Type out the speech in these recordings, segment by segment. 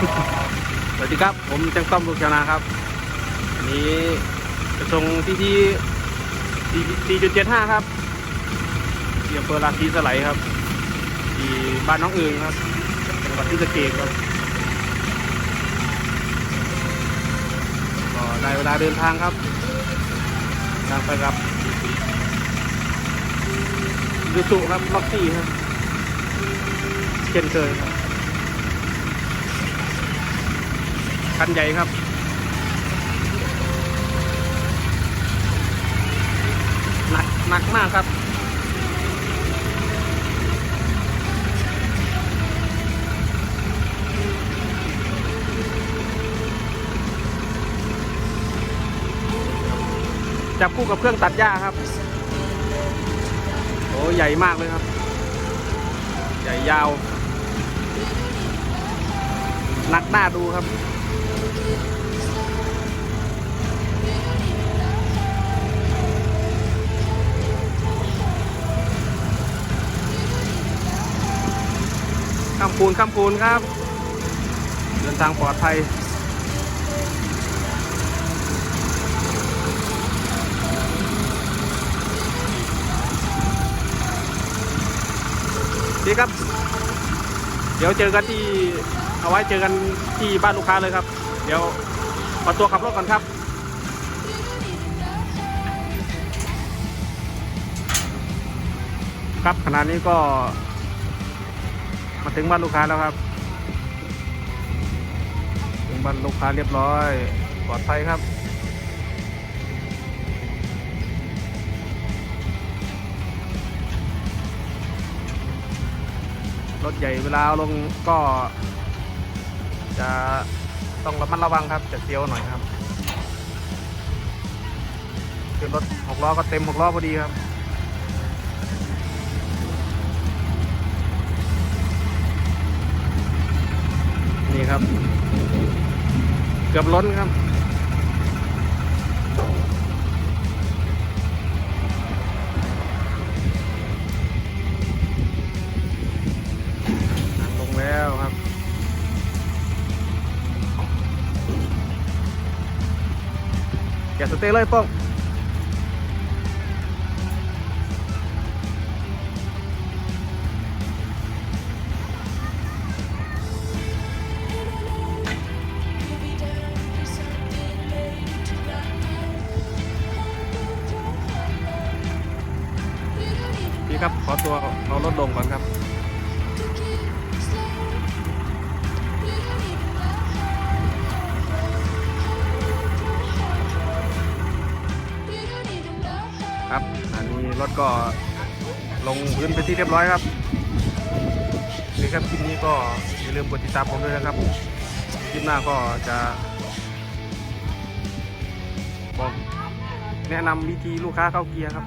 สวัสดีครับ ผมจังต้อมลูกชาวนาครับวันนี้จะส่งที่ที่ 4.75 ครับที่อำเภอราชีสไลครับ ที่บ้านน้องเอึงครับจังหวัดที่สะเกษครับก็ได้เวลาเดินทางครับทางไปครับยูสุครับล็อกซี่ครับเช่นเคยครับ คันใหญ่ครับ หนักหนักมากครับจับคู่กับเครื่องตัดหญ้าครับ โอ้ใหญ่มากเลยครับ ใหญ่ยาว หนักหน้าดูครับ ข้ามปูนข้ามปูนครับ เดินทางปลอดภัยดีครับ เดี๋ยวเจอกันที่เอาไว้เจอกันที่บ้านลูกค้าเลยครับ เดี๋ยวขอตัวขับรถก่อนครับ ครับขณะนี้ก็ มาถึงบ้านลูกค้าแล้วครับ ถึงบ้านลูกค้าเรียบร้อยปลอดภัยครับรถใหญ่เวลาเอาลงก็จะ ต้องระมัดระวังครับจะเซียวหน่อยครับคือรถหกล้อก็เต็มหกล้อพอดีครับนี่ครับ เกือบล้นครับ กะสเต้เลยป้องพี่ครับขอตัวเอารถลงก่อนครับ ครับอันนี้รถก็ลงพื้นไปที่เรียบร้อยครับนี่ครับคลิปนี้ก็อย่าลืมกดติดตามผมด้วยนะครับคลิปหน้าก็จะบอกแนะนำวิธีลูกค้าเข้าเกียร์ครับ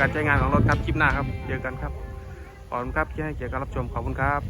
การใช้งานของรถครับคลิปหน้าครับเจอกันครับขอบคุณครับที่ให้เกียรติการรับชมขอบคุณครับ